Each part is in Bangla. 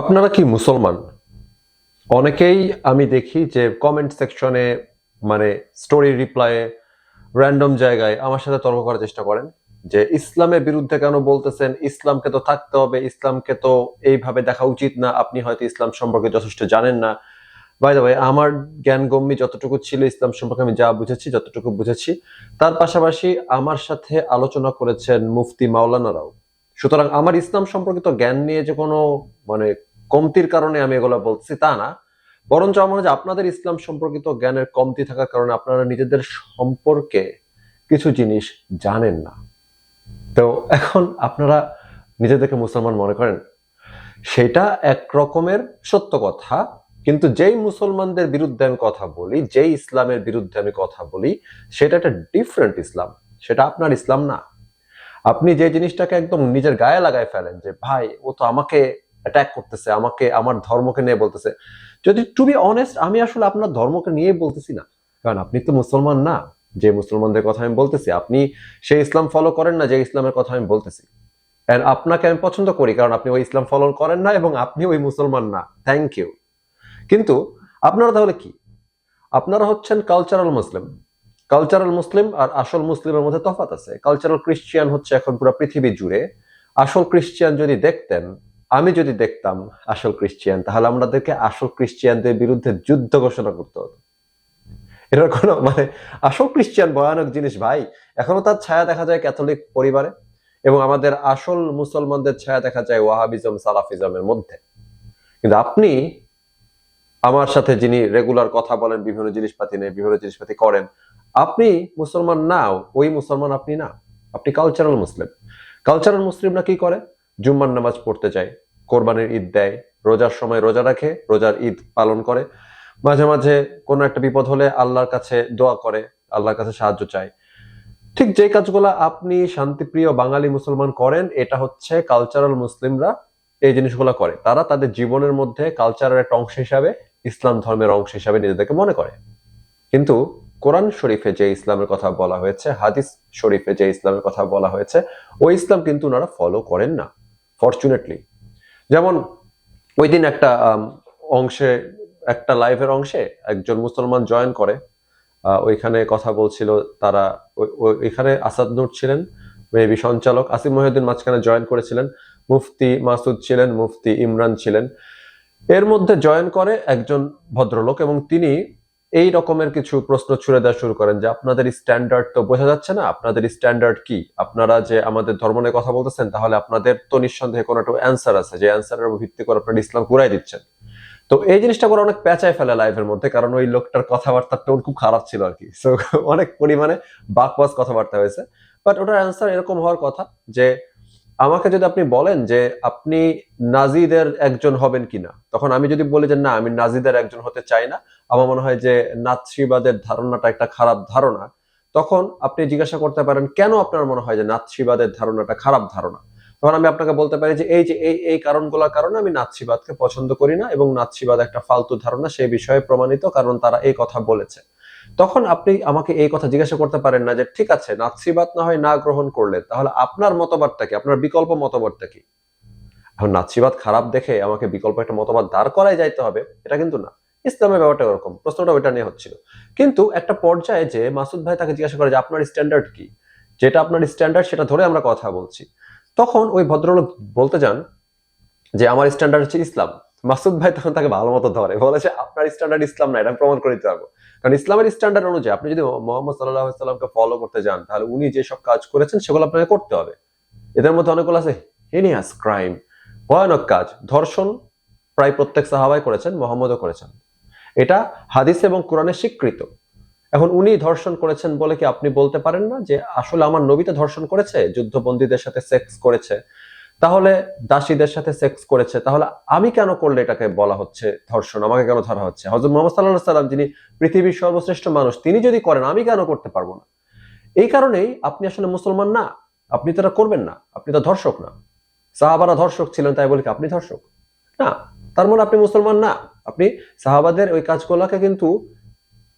আপনারা কি মুসলমান? অনেকেই আমি দেখি যে কমেন্ট সেকশনে মানে স্টোরি রিপ্লাইয়ে র্যান্ডম জায়গায় আমার সাথে তর্ক করার চেষ্টা করেন যে ইসলামের বিরুদ্ধে কেন বলতেছেন? ইসলামকে তো থাকতে হবে, ইসলামকে তো এইভাবে দেখা উচিত না, আপনি হয়তো ইসলাম সম্পর্কে যথেষ্ট জানেন না। বাই দ্য আমার জ্ঞান গম্যি যতটুকু ছিল, ইসলাম সম্পর্কে আমি যা বুঝেছি, যতটুকু বুঝেছি, তার পাশাপাশি আমার সাথে আলোচনা করেছেন মুফতি মাওলানারাও। সুতরাং আমার ইসলাম সম্পর্কিত জ্ঞান নিয়ে যে কোনো মানে কমতির কারণে আমি এগুলো বলছি তা না। বরঞ্চ আমার যে আপনাদের ইসলাম সম্পর্কিত জ্ঞানের কমতি থাকার কারণে আপনারা নিজেদের সম্পর্কে কিছু জিনিস জানেন না। তো এখন আপনারা নিজেদেরকে মুসলমান মনে করেন? সেটা এক রকমের সত্য কথা, কিন্তু যেই মুসলমানদের বিরুদ্ধে আমি কথা বলি, যেই ইসলামের বিরুদ্ধে আমি কথা বলি, সেটা একটা ডিফারেন্ট ইসলাম। সেটা আপনার ইসলাম না। আপনি যে জিনিসটাকে একদম নিজের গায়ে লাগায় ফেলেন যে, ভাই, ও তো আমাকে অ্যাটাক করতেছে, আমাকে, আমার ধর্মকে নিয়ে বলতেছে। যদি টু বি অনেস্ট আমি আসলে আপনার ধর্মকে নিয়ে বলতেছি না। কারণ আপনি তো মুসলমান না। যে মুসলমানদের কথা আমি বলতেছি, আপনি সেই ইসলাম ফলো করেন না যে ইসলামের কথা আমি বলতেছি। এন্ড আপনাকে আমি পছন্দ করি, কারণ আপনি ওই ইসলাম ফলো করেন না এবং আপনি ওই মুসলমান না। থ্যাংক ইউ কিন্তু আপনারা তাহলে কি? আপনারা হচ্ছেন কালচারাল মুসলিম কালচারাল মুসলিম আর আসল মুসলিমের মধ্যে তফাৎ আছে। কালচারাল ক্রিশ্চিয়ান হচ্ছে এখন পুরো পৃথিবী জুড়ে। আসল ক্রিশ্চিয়ান যদি দেখতেন, আমি যদি দেখতাম আসল ক্রিশ্চিয়ান তাহলে আমাদেরকে আসল ক্রিশ্চিয়ানদের বিরুদ্ধে যুদ্ধ ঘোষণা করতে হতো। এটার কোনো মানে আসল ক্রিশ্চিয়ান ভয়ানক জিনিস ভাই, এখনও তার ছায়া দেখা যায় ক্যাথলিক পরিবারে এবং আমাদের আসল মুসলমানদের ছায়া দেখা যায় ওয়াহাবিজম সালাফিজমের মধ্যে। কিন্তু আপনি আমার সাথে যিনি রেগুলার কথা বলেন, বিভিন্ন জিনিসপাতি নিয়ে, বিভিন্ন জিনিসপাতি করেন আপনি মুসলমান না, ওই মুসলমান আপনি না। আপনি কালচারাল মুসলিম কালচারাল মুসলিমরা কি করে? জুম্মার নামাজ পড়তে যায়, কোরবানির ঈদ দেয়, রোজার সময় রোজা রাখে, রোজার ঈদ পালন করে। মাঝে মাঝে কোনো একটা বিপদ হলে আল্লাহর কাছে দোয়া করে, আল্লাহর কাছে সাহায্য চায়। ঠিক যে কাজগুলো আপনি শান্তিপ্রিয় বাঙালি মুসলমান করেন, এটা হচ্ছে কালচারাল মুসলিমরা এই জিনিসগুলো করে। তারা তাদের জীবনের মধ্যে কালচারের একটা অংশ হিসাবে, ইসলাম ধর্মের অংশ হিসাবে নিজেদেরকে মনে করে। কিন্তু কোরআন শরীফে যে ইসলামের কথা বলা হয়েছে, হাদিস শরীফে যে ইসলামের কথা বলা হয়েছে ওই ইসলাম কিন্তু ওনারা ফলো করেন না ফরচুনেটলি যেমন ওই দিন একটা অংশে, একটা লাইভের অংশে একজন মুসলমান জয়েন করে ওইখানে কথা বলছিল তারা ওই- ওই- ওইখানে আসাদ নূর ছিলেন মেবি সঞ্চালক, আসিফ মহিউদ্দিন মাঝখানে জয়েন করেছিলেন, মুফতি মাসুদ ছিলেন, মুফতি ইমরান ছিলেন। এর মধ্যে জয়েন করে একজন ভদ্রলোক এবং তিনি এই রকমের কিছু প্রশ্ন ছুড়ে দেওয়া শুরু করেন যে আপনাদের স্ট্যান্ডার্ড তো বোঝা যাচ্ছে না, আপনাদের স্ট্যান্ডার্ড কি? আপনারা যে আমাদের ধর্ম নিয়ে কথা বলতেছেন, তাহলে আপনাদের তো নিঃসন্দেহে কোনো একটা অ্যান্সার আছে, যে অ্যান্সারের ভিত্তি করে আপনারা ইসলাম কুরাই দিচ্ছেন। তো এই জিনিসটা করে অনেক পেঁচায় ফেলে লাইভের মধ্যে, কারণ ওই লোকটার কথাবার্তার টোন খুব খারাপ ছিল আর কি। সো অনেক পরিমাণে বাকবাস কথাবার্তা হয়েছে। বাট ওটার অ্যান্সার এরকম হওয়ার কথা যে আমাকে যদি আপনি বলেন যে আপনি নাজিদের একজন হবেন কিনা, তখন আমি যদি বলি যে না, আমি নাজিদের একজন হতে চাই না, আমার মনে হয় যে নাৎসিবাদের ধারণাটা একটা খারাপ ধারণা, তখন আপনি জিজ্ঞাসা করতে পারেন, কেন আপনার মনে হয় যে নাৎসিবাদের ধারণাটা খারাপ ধারণা? তখন আমি আপনাকে বলতে পারি যে এই যে এই এই কারণগুলোর কারণে আমি নাৎসিবাদকে পছন্দ করি না এবং নাৎসিবাদ একটা ফালতু ধারণা সেই বিষয়ে প্রমাণিত কারণ তারা এই কথা বলেছে। তখন আপনি আমাকে এই কথা জিজ্ঞাসা করতে পারেন না যে, ঠিক আছে নাৎসিবাদ না হয় না গ্রহণ করলে, তাহলে আপনার মতবাদটা কি? আপনার বিকল্প মতবাদটা কি? এখন নাৎসিবাদ খারাপ দেখে আমাকে বিকল্প একটা মতবাদ দাঁড় করাই যাইতে হবে, এটা কিন্তু না। ইসলামের ব্যাপারটা ওরকম প্রশ্নটা ওইটা নিয়ে হচ্ছিল। কিন্তু একটা পর্যায়ে যে মাসুদ ভাই তাকে জিজ্ঞাসা করে যে, আপনার স্ট্যান্ডার্ড কি? যেটা আপনার স্ট্যান্ডার্ড সেটা ধরে আমরা কথা বলছি। তখন ওই ভদ্রলোক বলতে যান যে, আমার স্ট্যান্ডার্ড হচ্ছে ইসলাম। মাসুদ ভাই তখন তাকে ভালো মতো ধরে। বলেছে, আপনার স্ট্যান্ডার্ড ইসলাম না, এটা প্রমাণ করে দিতে পারব। কারণ ইসলামের স্ট্যান্ডার্ড অনুযায়ী আপনি যদি মোহাম্মদ সাল্লাহ সাল্লামকে ফলো করতে যান, তাহলে উনি যেসব কাজ করেছেন, সেগুলো আপনাকে করতে হবে। এদের মধ্যে অনেকগুলো আছে হেনিয়াস ক্রাইম ভয়ানক কাজ। ধর্ষণ প্রায় প্রত্যেক সাহাবাই করেছেন, মোহাম্মদও করেছেন। এটা হাদিস এবং কোরআনে স্বীকৃত। এখন উনি ধর্ষণ করেছেন বলে কি আপনি বলতে পারেন না যে, আসলে আমার নবীতে ধর্ষণ করেছে, যুদ্ধবন্দীদের সাথে সেক্স করেছে তাহলে দাসীদের সাথে সেক্স করেছে, তাহলে আমি কেন করলে এটাকে বলা হচ্ছে ধর্ষণ? আমাকে কেন ধরা হচ্ছে? হজরত মোহাম্মদ সাল্লাহ সাল্লাম যিনি পৃথিবীর সর্বশ্রেষ্ঠ মানুষ, তিনি যদি করেন, আমি কেন করতে পারব না? এই কারণেই আপনি আসলে মুসলমান না, আপনি তো এটা করবেন না, আপনি তো ধর্ষক না। সাহাবারা ধর্ষক ছিলেন, তাই বলে আপনি ধর্ষক? না, তার মানে আপনি মুসলমান না। আপনি সাহাবাদের ওই কাজগুলোকে কিন্তু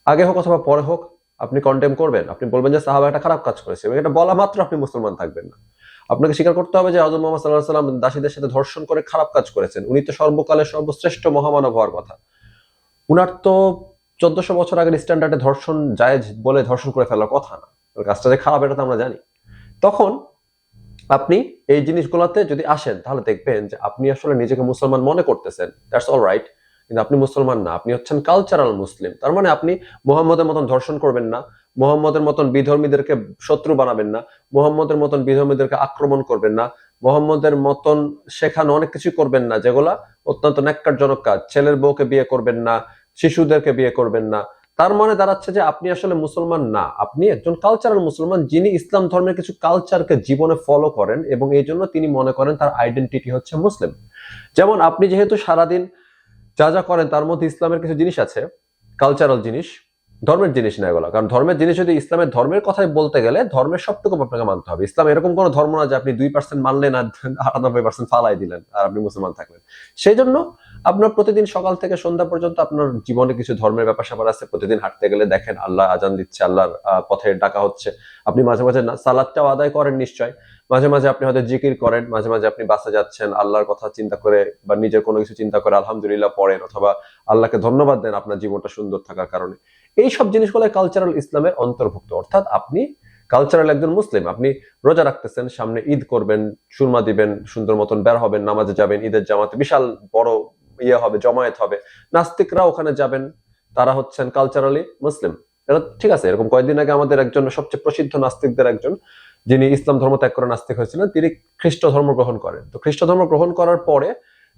আগে হোক অথবা পরে হোক, আপনি কন্টেম করবেন। আপনি বলবেন যে সাহাবা একটা খারাপ কাজ করেছে, এবং এটা বলা মাত্র আপনি মুসলমান থাকবেন না। আপনাকে স্বীকার করতে হবে যে হজরত মোহাম্মদ সাল্লাহ সাল্লাম দাসীদের সাথে ধর্ষণ করে খারাপ কাজ করেছেন। উনি তো সর্বকালের সর্বশ্রেষ্ঠ মহামানব হওয়ার কথা। উনার তো চোদ্দশো বছর আগের স্ট্যান্ডার্ডে ধর্ষণ জায়েজ বলে ধর্ষণ করে ফেলার কথা না। কাজটা যে খারাপ, এটা তো আমরা জানি। তখন আপনি এই জিনিসগুলোতে যদি আসেন, তাহলে দেখবেন যে আপনি আসলে নিজেকে মুসলমান মনে করতেছেন। দ্যাটস অল রাইট কিন্তু আপনি মুসলমান না, আপনি হচ্ছেন কালচারাল মুসলিম তার মানে আপনি মোহাম্মদের মতন ধর্ষণ করবেন না, মোহাম্মদের মতন বিধর্মীদেরকে শত্রু বানাবেন না, মোহাম্মদের মতন বিধর্মীদেরকে আক্রমণ করবেন না, মোহাম্মদের মতন শেখানো অনেক কিছু করবেন না, যেগুলা অত্যন্ত ন্যাক্কারজনক কাজ। ছেলের বউকে বিয়ে করবেন না, শিশুদেরকে বিয়ে করবেন না। তার মানে দাঁড়াচ্ছে যে আপনি আসলে মুসলমান না, আপনি একজন কালচারাল মুসলমান যিনি ইসলাম ধর্মের কিছু কালচারকে জীবনে ফলো করেন এবং এই জন্য তিনি মনে করেন তার আইডেন্টিটি হচ্ছে মুসলিম। যেমন আপনি যেহেতু সারাদিন যা যা করেন, তার মধ্যে ইসলামের কিছু জিনিস আছে কালচারাল জিনিস, ধর্মের জিনিস না এগুলো। কারণ ধর্মের জিনিস যদি ইসলামের ধর্মের কথাই বলতে গেলে, ধর্মের সবটুকু আপনাকে মানতে হবে। ইসলাম এরকম কোনো ধর্ম না যে আপনি দুই পার্সেন্ট মানলেন আর আটানব্বই পার্সেন্ট ফালাই দিলেন আর আপনি মুসলমান থাকলেন। সেই জন্য আপনার প্রতিদিন সকাল থেকে সন্ধ্যা পর্যন্ত আপনার জীবনে কিছু ধর্মের ব্যাপার স্যাপার আছে? প্রতিদিন হাঁটতে গেলে দেখেন আল্লাহ আজান দিচ্ছে, আল্লাহর পথে ডাকা হচ্ছে। আপনি মাঝে মাঝে সালাদটাও আদায় করেন নিশ্চয়। মাঝে মাঝে আপনি হয়তো জিকির করেন, মাঝে মাঝে আপনি বাসে যাচ্ছেন, আল্লাহর কথা চিন্তা করে বা নিজের কোনো কিছু চিন্তা করে আলহামদুলিল্লাহ পড়েন অথবা আল্লাহকে ধন্যবাদ দেন আপনার জীবনটা সুন্দর থাকার কারণে। এই সব জিনিসগুলো কালচারাল ইসলামের অন্তর্ভুক্ত। অর্থাৎ আপনি কালচারাল একজন মুসলিম, আপনি রোজা রাখতেছেন, সামনে ঈদ করবেন, সুরমা দিবেন, সুন্দর মতন বের হবেন, নামাজে যাবেন, ঈদের জামাতে বিশাল বড় ইয়ে হবে, জমায়েত হবে। নাস্তিকরা ওখানে যাবেন। তারা হচ্ছেন কালচারালি মুসলিম এটা ঠিক আছে, এরকম কয়েকদিন আগে আমাদের একজন সবচেয়ে প্রসিদ্ধ নাস্তিকদের একজন, যিনি ইসলাম ধর্ম ত্যাগ করে নাস্তিক হয়েছিলেন, তিনি খ্রিস্ট ধর্ম গ্রহণ করেন। তো খ্রিস্ট ধর্ম গ্রহণ করার পরে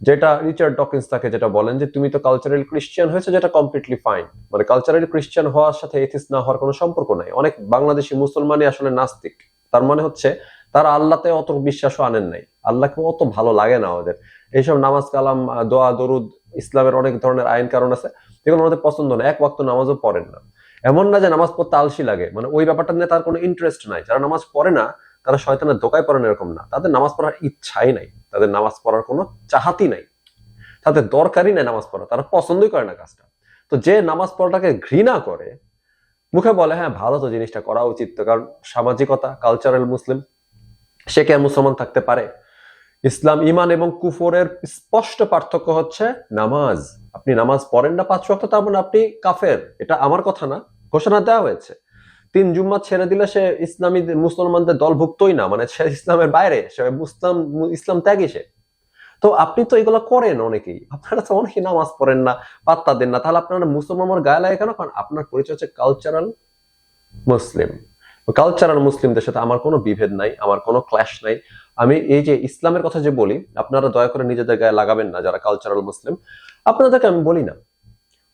যেটা রিচার্ড ডকিন্স তাকে যেটা বলেন যে, তুমি তো কালচারাল ক্রিশ্চিয়ান হয়েছে, যেটা কমপ্লিটলি ফাইন মানে কালচারাল ক্রিশ্চিয়ান হওয়ার সাথে এথিস না হওয়ার কোনো সম্পর্ক নাই। অনেক বাংলাদেশি মুসলমানই আসলে নাস্তিক। তার মানে হচ্ছে, তারা আল্লাহতে অত বিশ্বাসও আনেন নাই। আল্লাহকে অত ভালো লাগে না ওদের। এইসব নামাজ, কালাম দোয়া, দরুদ, ইসলামের অনেক ধরনের আইন কারণ আছে, যেগুলো আমাদের পছন্দ না। এক ওয়াক্ত নামাজও পড়েন না। এমন না যে নামাজ পড়তে আলসি লাগে। মানে ওই ব্যাপারটা নিয়ে তার কোনো ইন্টারেস্ট নাই। যারা নামাজ পড়ে না, তারা শয়তানের দোকায় পড়েন এরকম না। তাদের নামাজ পড়ার ইচ্ছাই নাই। তাদের নামাজ পড়ার কোনো চাহাতি নাই। তাদের দরকারই নাই নামাজ পড়া। তারা পছন্দই করে না কাজটা। তো যে নামাজ পড়াটাকে ঘৃণা করে, মুখে বলে হ্যাঁ ভালো তো জিনিসটা করা উচিত। তো কারণ সামাজিকতা কালচারাল মুসলিম সে কে মুসলমান থাকতে পারে? ইসলাম ইমান এবং কুফরের স্পষ্ট পার্থক্য হচ্ছে নামাজ। আপনি নামাজ পড়েন না পাঁচ ওয়াক্ত, তার মানে আপনি কাফের। এটা আমার কথা না, ঘোষণা দেওয়া হয়েছে। তিন জুম্মা ছেড়ে দিলে সে ইসলামী মুসলমানদের দলভুক্তই না মানে সে ইসলামের বাইরে, সে মুসলাম, ইসলাম ত্যাগী সে। তো আপনি তো এগুলো করেন অনেকেই। আপনারা তো অনেকেই নামাজ পড়েন না, পাত্তা দেন না। তাহলে আপনারা মুসলমান গায়ে লাগে কেন? কারণ আপনার পরিচয় হচ্ছে কালচারাল মুসলিম কালচারাল মুসলিমদের সাথে আমার কোনো বিভেদ নাই, আমার কোনো ক্ল্যাশ নাই। আমি এই যে ইসলামের কথা যে বলি, আপনারা দয়া করে নিজেদের গায়ে লাগাবেন না, যারা কালচারাল মুসলিম আপনাদেরকে আমি বলি না।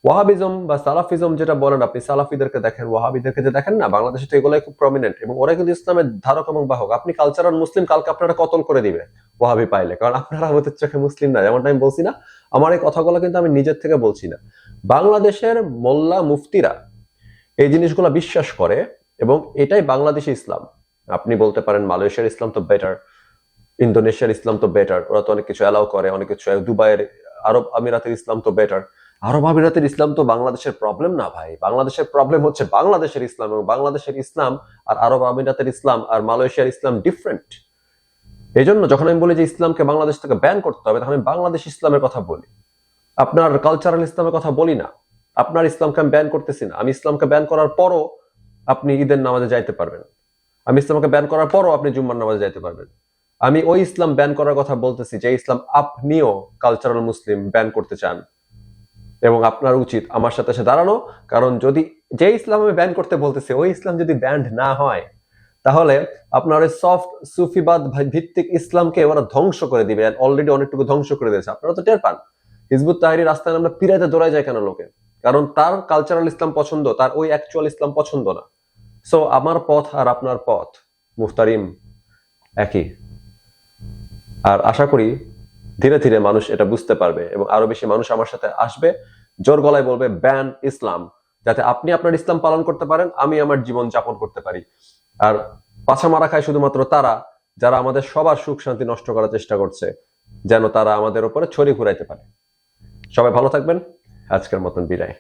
ওয়াহাবিজম বা সালাফিজম যেটা বলেন আপনি, সালাফিদেরকে দেখেন ওয়াহাবিদেরকে যে দেখেন না, বাংলাদেশে তো এগুলাই খুব প্রমিনেন্ট এবং ওরা কিন্তু ইসলামের ধারক এবং বাহক। আপনি কালচারাল মুসলিম কালকে আপনারা কতল করে দিবে ওয়াহাবি পাইলে? কারণ আপনারা আমাদের চোখে মুসলিম না যেমনটা আমি বলছি না। আমার এই কথাগুলো কিন্তু আমি নিজের থেকে বলছি না। বাংলাদেশের মোল্লা মুফতিরা এই জিনিসগুলো বিশ্বাস করে এবং এটাই বাংলাদেশি ইসলাম। আপনি বলতে পারেন মালয়েশিয়ার ইসলাম তো বেটার ইন্দোনেশিয়ার ইসলাম তো বেটার ওরা তো অনেক কিছু অ্যালাউ করে, অনেক কিছু দুবাইয়ের আরব আমিরাতের ইসলাম তো বেটার আরব আমিরাতের ইসলাম তো বাংলাদেশের প্রবলেম না ভাই। বাংলাদেশের প্রবলেম হচ্ছে বাংলাদেশের ইসলাম এবং বাংলাদেশের ইসলাম আর আরব আমিরাতের ইসলাম আর মালয়েশিয়ার ইসলাম ডিফারেন্ট এই জন্য যখন আমি বলি যে ইসলামকে বাংলাদেশ থেকে ব্যান করতে হবে তখন আমি বাংলাদেশ ইসলামের কথা বলি। আপনার কালচারাল ইসলামের কথা বলি না। আপনার ইসলামকে আমি ব্যান করতেছি না। আমি ইসলামকে ব্যান করার পরও আপনি ঈদের নামাজে যাইতে পারবেন। আমি ইসলামকে ব্যান করার পরও আপনি জুম্মার নামাজে যাইতে পারবেন। আমি ওই ইসলাম ব্যান করার কথা বলতেছি, যে ইসলাম আপনিও কালচারাল মুসলিম ব্যান করতে চান। এবং আপনার উচিত আমার সাথে এসে দাঁড়ানো, কারণ যদি যে ইসলাম আমি ব্যান করতে বলতেছি, ওই ইসলাম যদি ব্যান্ড না হয়, তাহলে আপনার ওই সফট সুফিবাদ ভিত্তিক ইসলামকে ওরা ধ্বংস করে দিবে অলরেডি অনেকটুকু ধ্বংস করে দিয়েছে। আপনারা তো টের পান। হিজবুত তাহারি রাস্তায় আমরা পিরাইতে দৌড়ায় যায় কেন লোকে? কারণ তার কালচারাল ইসলাম পছন্দ, তার ওই অ্যাকচুয়াল ইসলাম পছন্দ না। সো আমার পথ আর আপনার পথ মুফতারিম একই। আর আশা করি ধীরে ধীরে মানুষ এটা বুঝতে পারবে এবং আরও বেশি মানুষ আমার সাথে আসবে। জোর গলায় বলবে, ব্যান ইসলাম। যাতে আপনি আপনার ইসলাম পালন করতে পারেন, আমি আমার জীবন যাপন করতে পারি। আর পাছা মারা খায় শুধুমাত্র তারা, যারা আমাদের সবার সুখ শান্তি নষ্ট করার চেষ্টা করছে, যেন তারা আমাদের উপরে ছড়ি ঘুরাইতে পারে। সবাই ভালো থাকবেন। আজকের মতন বিদায়।